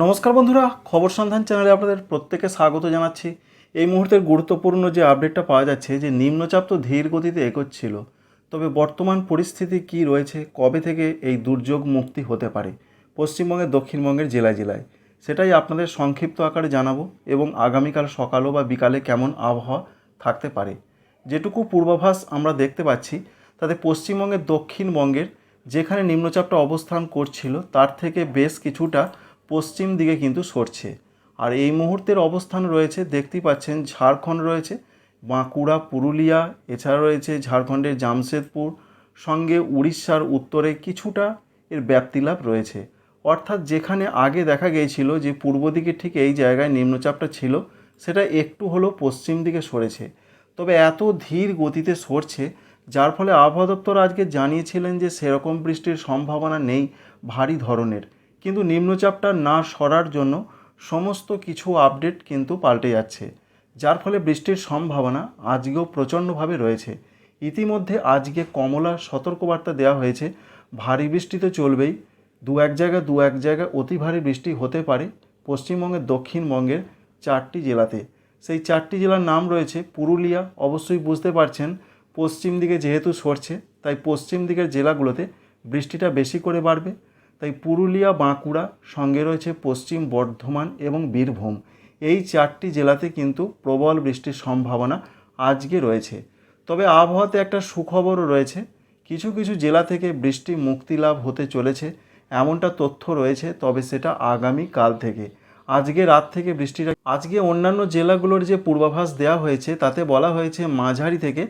নমস্কার বন্ধুরা, খবর সন্ধান চ্যানেলে আপনাদের প্রত্যেকে স্বাগত জানাচ্ছি। এই মুহূর্তের গুরুত্বপূর্ণ যে আপডেটটা পাওয়া যাচ্ছে, যে নিম্নচাপ তো ধীর গতিতে এগোচ্ছিল, তবে বর্তমান পরিস্থিতি কি রয়েছে, কবে থেকে এই দুর্যোগ মুক্তি হতে পারে, পশ্চিমবঙ্গের, দক্ষিণবঙ্গের জেলায় জেলায়, সেটাই আপনাদের সংক্ষিপ্ত আকারে জানাব এবং আগামীকাল সকালও বা বিকালে কেমন আবহাওয়া থাকতে পারে। যেটুকু পূর্বাভাস আমরা দেখতে পাচ্ছি, তাতে পশ্চিমবঙ্গের, দক্ষিণবঙ্গের যেখানে নিম্নচাপটা অবস্থান করছিল, তার থেকে বেশ কিছুটা পশ্চিম দিকে কিন্তু সরছে। আর এই মুহূর্তের অবস্থান রয়েছে, দেখতেই পাচ্ছেন ঝাড়খণ্ড রয়েছে, বাঁকুড়া, পুরুলিয়া, এছাড়া রয়েছে ঝাড়খণ্ডের জামশেদপুর, সঙ্গে উড়িষ্যার উত্তরে কিছুটা এর ব্যাপ্তিলাভ রয়েছে। অর্থাৎ যেখানে আগে দেখা গিয়েছিল যে পূর্ব দিকে ঠিক এই জায়গায় নিম্নচাপটা ছিল, সেটা একটু হলেও পশ্চিম দিকে সরেছে। তবে এত ধীর গতিতে সরছে, যার ফলে আবহাওয়া দপ্তর আজকে জানিয়েছিলেন যে সেরকম বৃষ্টির সম্ভাবনা নেই ভারী ধরনের। কিন্তু নিম্নচাপটা না সরার জন্য সমস্ত কিছু আপডেট কিন্তু পাল্টে যাচ্ছে। যার ফলে বৃষ্টির সম্ভাবনা আজকেও প্রচণ্ডভাবে রয়েছে। ইতিমধ্যে আজকে কমলা সতর্কবার্তা দেওয়া হয়েছে, ভারী বৃষ্টি তো চলবেই। দু এক জায়গায় দু এক জায়গায় অতি ভারী বৃষ্টি হতে পারে পশ্চিমবঙ্গের দক্ষিণবঙ্গের চারটি জেলাতে। সেই চারটি জেলার নাম রয়েছে পুরুলিয়া, অবশ্যই বুঝতে পারছেন, পশ্চিম দিকে যেহেতু সরছে, তাই পশ্চিম দিকের জেলাগুলোতে বৃষ্টিটা বেশি করে বাড়বে। তাই পুরুলিয়া, বাঁকুড়া সঙ্গে রয়েছে পশ্চিম বর্ধমান এবং বীরভূম। এই চারটি জেলাতে কিন্তু প্রবল বৃষ্টির সম্ভাবনা আজকে রয়েছে। তবে আবহাওয়াতে একটা সুখবরও রয়েছে। কিছু কিছু জেলা থেকে বৃষ্টি মুক্তি লাভ হতে চলেছে, এমনটা তথ্য রয়েছে, তবে সেটা আগামী কাল থেকে। আজকে রাত থেকে বৃষ্টিটা আজকে অন্যান্য জেলাগুলোর যে পূর্বাভাস দেওয়া হয়েছে, তাতে বলা হয়েছে মাঝারি থেকে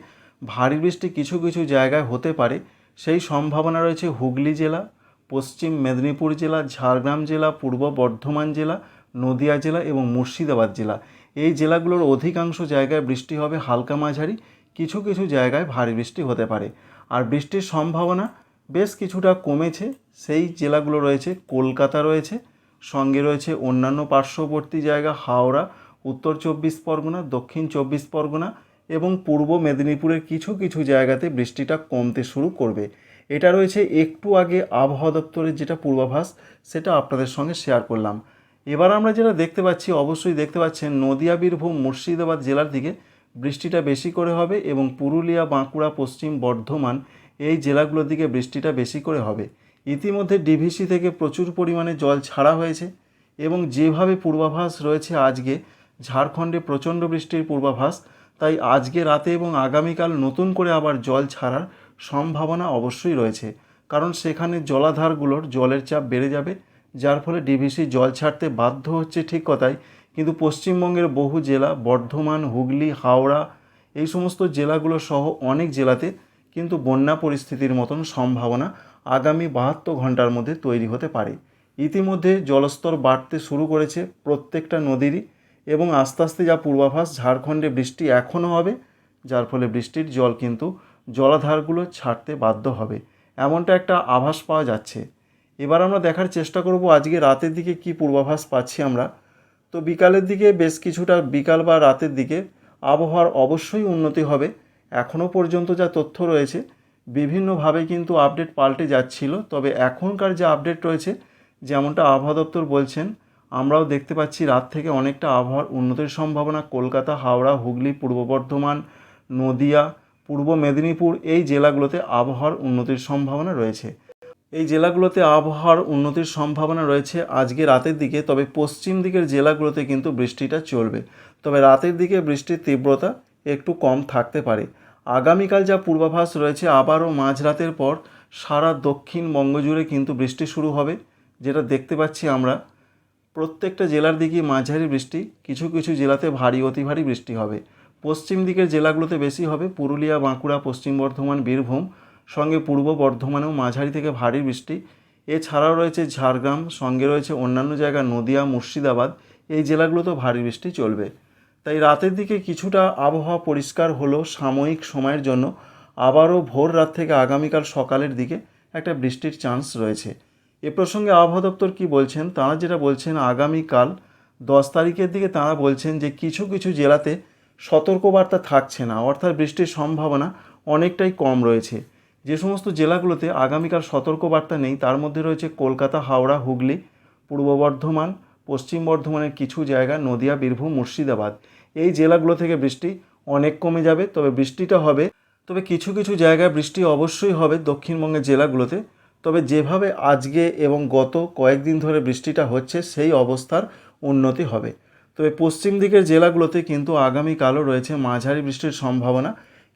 ভারী বৃষ্টি কিছু কিছু জায়গায় হতে পারে। সেই সম্ভাবনা রয়েছে হুগলি জেলা পশ্চিম মেদিনীপুর জেলা, ঝাড়গ্রাম জেলা, পূর্ব বর্ধমান জেলা, নদিয়া জেলা এবং মুর্শিদাবাদ জেলা। এই জেলাগুলোর অধিকাংশ জায়গায় বৃষ্টি হবে হালকা মাঝারি, কিছু কিছু জায়গায় ভারী বৃষ্টি হতে পারে। আর বৃষ্টির সম্ভাবনা বেশ কিছুটা কমেছে। সেই জেলাগুলো রয়েছে কলকাতা রয়েছে, সঙ্গে রয়েছে অন্যান্য পার্শ্ববর্তী জায়গা হাওড়া, উত্তর চব্বিশ পরগনা, দক্ষিণ চব্বিশ পরগনা এবং পূর্ব মেদিনীপুরের কিছু কিছু জায়গাতে বৃষ্টিটা কমতে শুরু করবে। এটা রয়েছে একটু আগে আবহাওয়া দপ্তরের যেটা পূর্বাভাস, সেটা আপনাদের সঙ্গে শেয়ার করলাম। এবার আমরা যেটা দেখতে পাচ্ছি, অবশ্যই দেখতে পাচ্ছেন নদিয়া, বীরভূম, মুর্শিদাবাদ জেলার দিকে বৃষ্টিটা বেশি করে হবে এবং পুরুলিয়া, বাঁকুড়া, পশ্চিম বর্ধমান এই জেলাগুলোর দিকে বৃষ্টিটা বেশি করে হবে। ইতিমধ্যে ডিভিসি থেকে প্রচুর পরিমাণে জল ছাড়া হয়েছে এবং যেভাবে পূর্বাভাস রয়েছে আজকে, ঝাড়খণ্ডে প্রচণ্ড বৃষ্টির পূর্বাভাস, তাই আজকে রাতে এবং আগামীকাল নতুন করে আবার জল ছাড়ার সম্ভাবনা অবশ্যই রয়েছে, কারণ সেখানে জলাধারগুলোর জলের চাপ বেড়ে যাবে, যার ফলে ডিভিসি জল ছাড়তে বাধ্য হচ্ছে ঠিক কথাই, কিন্তু পশ্চিমবঙ্গের বহু জেলা, বর্ধমান, হুগলি, হাওড়া, এই সমস্ত জেলাগুলো সহ অনেক জেলাতে কিন্তু বন্যা পরিস্থিতির মতন সম্ভাবনা আগামী বাহাত্তর ঘণ্টার মধ্যে তৈরি হতে পারে। ইতিমধ্যে জলস্তর বাড়তে শুরু করেছে প্রত্যেকটা নদীরই এবং আস্তে আস্তে যা পূর্বাভাস ঝাড়খণ্ডে বৃষ্টি এখনও হবে, যার ফলে বৃষ্টির জল কিন্তু জলাধারগুলো ছাড়তে বাধ্য হবে। এমনটা একটা আভাস পাওয়া যাচ্ছে। এবার আমরা দেখার চেষ্টা করব আজকে রাতের দিকে কি পূর্বাভাস পাচ্ছি আমরা। তো বিকালের দিকে বেশ কিছুটা বিকাল বা রাতের দিকে আবহাওয়ার অবশ্যই উন্নতি হবে। এখনও পর্যন্ত যা তথ্য রয়েছে, বিভিন্নভাবে কিন্তু আপডেট পাল্টে যাচ্ছিল। তবে এখনকার যে আপডেট রয়েছে, যেমনটা আবহাওয়া দপ্তর বলছেন, আমরাও দেখতে পাচ্ছি রাত থেকে অনেকটা আবহাওয়ার উন্নতির সম্ভাবনা। কলকাতা, হাওড়া, হুগলি, পূর্ব বর্ধমান, নদিয়া পূর্ব মেদিনীপুর এই জেলাগুলোতে আবহাওয়ার উন্নতির সম্ভাবনা রয়েছে। এই জেলাগুলোতে আবহাওয়ার উন্নতির সম্ভাবনা রয়েছে আজকে রাতের দিকে, তবে পশ্চিম দিকের জেলাগুলোতে কিন্তু বৃষ্টিটা চলবে। তবে রাতের দিকে বৃষ্টির তীব্রতা একটু কম থাকতে পারে। আগামীকাল যা পূর্বাভাস রয়েছে, আবারও মাঝরাতের পর সারা দক্ষিণবঙ্গ জুড়ে কিন্তু বৃষ্টি শুরু হবে, যেটা দেখতে পাচ্ছি আমরা। প্রত্যেকটা জেলার দিকে মাঝারি বৃষ্টি, কিছু কিছু জেলাতে ভারী, অতি ভারী বৃষ্টি হবে। পশ্চিম দিকের জেলাগুলোতে বেশি হবে। পুরুলিয়া, বাঁকুড়া, পশ্চিম বর্ধমান, বীরভূম, সঙ্গে পূর্ব বর্ধমানেও মাঝারি থেকে ভারী বৃষ্টি। এছাড়াও রয়েছে ঝাড়গ্রাম, সঙ্গে রয়েছে অন্যান্য জায়গা নদিয়া, মুর্শিদাবাদ। এই জেলাগুলোতেও ভারী বৃষ্টি চলবে। তাই রাতের দিকে কিছুটা আবহাওয়া পরিষ্কার হলেও সাময়িক সময়ের জন্য। আবারও ভোর রাত থেকে আগামীকাল সকালের দিকে একটা বৃষ্টির চান্স রয়েছে। এ প্রসঙ্গে আবহাওয়া দপ্তর কী বলছেন? তাঁরা যেটা বলছেন, আগামীকাল দশ তারিখের দিকে তাঁরা বলছেন যে কিছু কিছু জেলাতে সতর্কবার্তা থাকছে না, অর্থাৎ বৃষ্টির সম্ভাবনা অনেকটাই কম রয়েছে। যে সমস্ত জেলাগুলোতে আগামীকাল সতর্কবার্তা নেই, তার মধ্যে রয়েছে কলকাতা, হাওড়া, হুগলি, পূর্ব বর্ধমান, পশ্চিম বর্ধমানের কিছু জায়গা, নদিয়া, বীরভূম, মুর্শিদাবাদ। এই জেলাগুলো থেকে বৃষ্টি অনেক কমে যাবে, তবে বৃষ্টিটা হবে। তবে কিছু কিছু জায়গায় বৃষ্টি অবশ্যই হবে দক্ষিণবঙ্গের জেলাগুলোতে। তবে যেভাবে আজকে এবং গত কয়েকদিন ধরে বৃষ্টিটা হচ্ছে, সেই অবস্থার উন্নতি হবে। তবে পশ্চিম দিকের জেলাগুলোতে কিন্তু আগামীকালও রয়েছে মাঝারি বৃষ্টির সম্ভাবনা।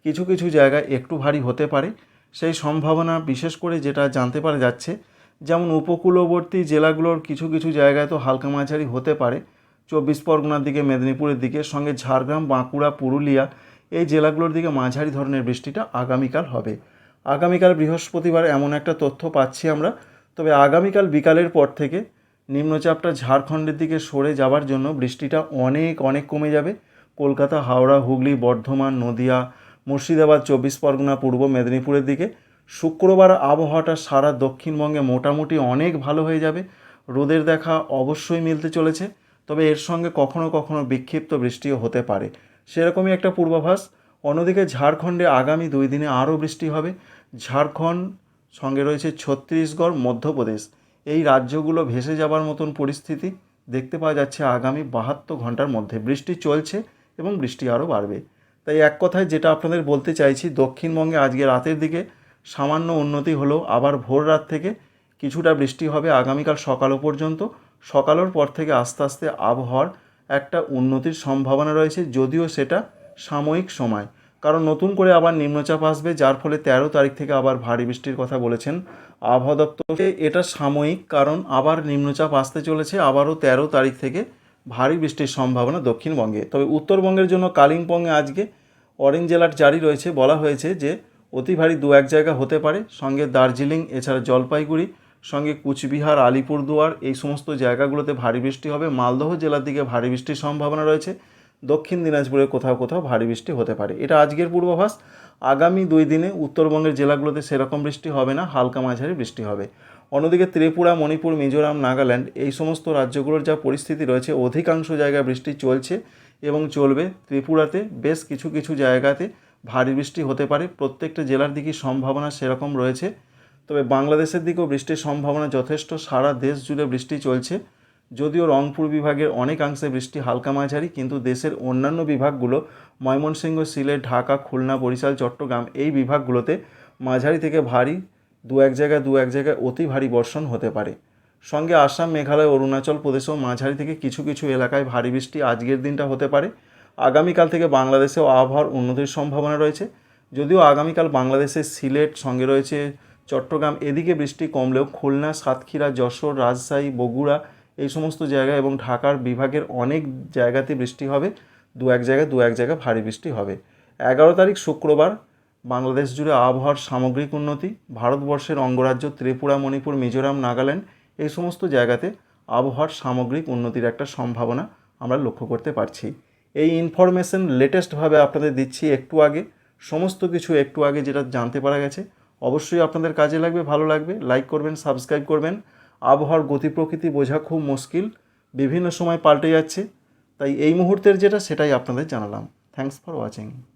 কিছু কিছু জায়গায় একটু ভারী হতে পারে। সেই সম্ভাবনা বিশেষ করে যেটা জানতে পারা যাচ্ছে, যেমন উপকূলবর্তী জেলাগুলোর কিছু কিছু জায়গায় তো হালকা মাঝারি হতে পারে। চব্বিশ পরগনার দিকে, মেদিনীপুরের দিকে, সঙ্গে ঝাড়গ্রাম, বাঁকুড়া, পুরুলিয়া এই জেলাগুলোর দিকে মাঝারি ধরনের বৃষ্টিটা আগামীকাল হবে। আগামীকাল বৃহস্পতিবার এমন একটা তথ্য পাচ্ছি আমরা। তবে আগামীকাল বিকালের পর থেকে নিম্নচাপটা ঝাড়খণ্ডের দিকে সরে যাওয়ার জন্য বৃষ্টিটা অনেক অনেক কমে যাবে। কলকাতা, হাওড়া, হুগলি, বর্ধমান, নদিয়া, মুর্শিদাবাদ, চব্বিশ পরগনা, পূর্ব মেদিনীপুরের দিকে শুক্রবার আবহাওয়াটা সারা দক্ষিণবঙ্গে মোটামুটি অনেক ভালো হয়ে যাবে। রোদের দেখা অবশ্যই মিলতে চলেছে, তবে এর সঙ্গে কখনো কখনো বিক্ষিপ্ত বৃষ্টিও হতে পারে। সেরকমই একটা পূর্বাভাস, অন্যদিকে ঝাড়খণ্ডে আগামী দুই দিনে আরও বৃষ্টি হবে। ঝাড়খণ্ড সঙ্গে রয়েছে ছত্তিশগড়, মধ্যপ্রদেশ। এই রাজ্যগুলো ভেসে যাবার মতন পরিস্থিতি দেখতে পাওয়া যাচ্ছে আগামী বাহাত্তর ঘণ্টার মধ্যে। বৃষ্টি চলছে এবং বৃষ্টি আরও বাড়বে। তাই এক কথায় যেটা আপনাদের বলতে চাইছি, দক্ষিণবঙ্গে আজকে রাতের দিকে সামান্য উন্নতি হলেও আবার ভোর রাত থেকে কিছুটা বৃষ্টি হবে আগামীকাল সকালও পর্যন্ত। সকালের পর থেকে আস্তে আস্তে আবহাওয়ার একটা উন্নতির সম্ভাবনা রয়েছে, যদিও সেটা সাময়িক সময়। কারণ নতুন করে আবার নিম্নচাপ আসবে, যার ফলে তেরো তারিখ থেকে আবার ভারী বৃষ্টির কথা বলেছেন আবহাওয়া দপ্তর। এটা সাময়িক, কারণ আবার নিম্নচাপ আসতে চলেছে, আবারও তেরো তারিখ থেকে ভারী বৃষ্টির সম্ভাবনা দক্ষিণবঙ্গে। তবে উত্তরবঙ্গের জন্য কালিম্পংয়ে আজকে অরেঞ্জ অ্যালার্ট জারি রয়েছে। বলা হয়েছে যে, অতি ভারী দু এক জায়গা হতে পারে, সঙ্গে দার্জিলিং, এছাড়া জলপাইগুড়ি, সঙ্গে কুচবিহার, আলিপুরদুয়ার, এই সমস্ত জায়গাগুলোতে ভারী বৃষ্টি হবে। মালদহ জেলার দিকে ভারী বৃষ্টির সম্ভাবনা রয়েছে। দক্ষিণ দিনাজপুরে কোথাও কোথাও ভারী বৃষ্টি হতে পারে। এটা আজকের পূর্বাভাস। আগামী দুই দিনে উত্তরবঙ্গের জেলাগুলোতে সেরকম বৃষ্টি হবে না, হালকা মাঝারি বৃষ্টি হবে। অন্যদিকে ত্রিপুরা, মণিপুর, মিজোরাম, নাগাল্যান্ড এই সমস্ত রাজ্যগুলোর যা পরিস্থিতি রয়েছে, অধিকাংশ জায়গায় বৃষ্টি চলছে এবং চলবে। ত্রিপুরাতে বেশ কিছু কিছু জায়গাতে ভারী বৃষ্টি হতে পারে। প্রত্যেকটা জেলার দিকেই সম্ভাবনা সেরকম রয়েছে। তবে বাংলাদেশের দিকেও বৃষ্টির সম্ভাবনা যথেষ্ট। সারা দেশ জুড়ে বৃষ্টি চলছে। যদিও রংপুর বিভাগের অনেকাংশে বৃষ্টি হালকা মাঝারি, কিন্তু দেশের অন্যান্য বিভাগগুলো, ময়মনসিংহ, সিলেট, ঢাকা, খুলনা, বরিশাল, চট্টগ্রাম, এই বিভাগগুলোতে মাঝারি থেকে ভারী, দু এক জায়গায় দু এক জায়গায় অতি ভারী বর্ষণ হতে পারে। সঙ্গে আসাম, মেঘালয়, অরুণাচল প্রদেশেও মাঝারি থেকে কিছু কিছু এলাকায় ভারী বৃষ্টি আজকের দিনটা হতে পারে। আগামীকাল থেকে বাংলাদেশেও আবহাওয়ার উন্নতির সম্ভাবনা রয়েছে। যদিও আগামীকাল বাংলাদেশের সিলেট, সঙ্গে রয়েছে চট্টগ্রাম, এদিকে বৃষ্টি কমলেও খুলনা, সাতক্ষীরা, যশোর, রাজশাহী, বগুড়া এই সমস্ত জায়গা এবং ঢাকার বিভাগের অনেক জায়গাতে বৃষ্টি হবে, দু এক জায়গায় দু এক জায়গায় ভারী বৃষ্টি হবে। এগারো তারিখ শুক্রবার, বাংলাদেশ জুড়ে আবহাওয়ার সামগ্রিক উন্নতি, ভারতবর্ষের অঙ্গরাজ্য ত্রিপুরা, মণিপুর, মিজোরাম, নাগাল্যান্ড, এই সমস্ত জায়গাতে আবহাওয়ার সামগ্রিক উন্নতির একটা সম্ভাবনা আমরা লক্ষ্য করতে পারছি। এই ইনফরমেশন লেটেস্টভাবে আপনাদের দিচ্ছি একটু আগে, সমস্ত কিছু একটু আগে যেটা জানতে পারা গেছে। অবশ্যই আপনাদের কাজে লাগবে, ভালো লাগবে, লাইক করবেন, সাবস্ক্রাইব করবেন। আবহাওয়ার গতি প্রকৃতি বোঝা খুব মুশকিল, বিভিন্ন সময় পাল্টে যাচ্ছে, তাই এই মুহূর্তের যেটা সেটাই আপনাদের জানালাম। Thanks for watching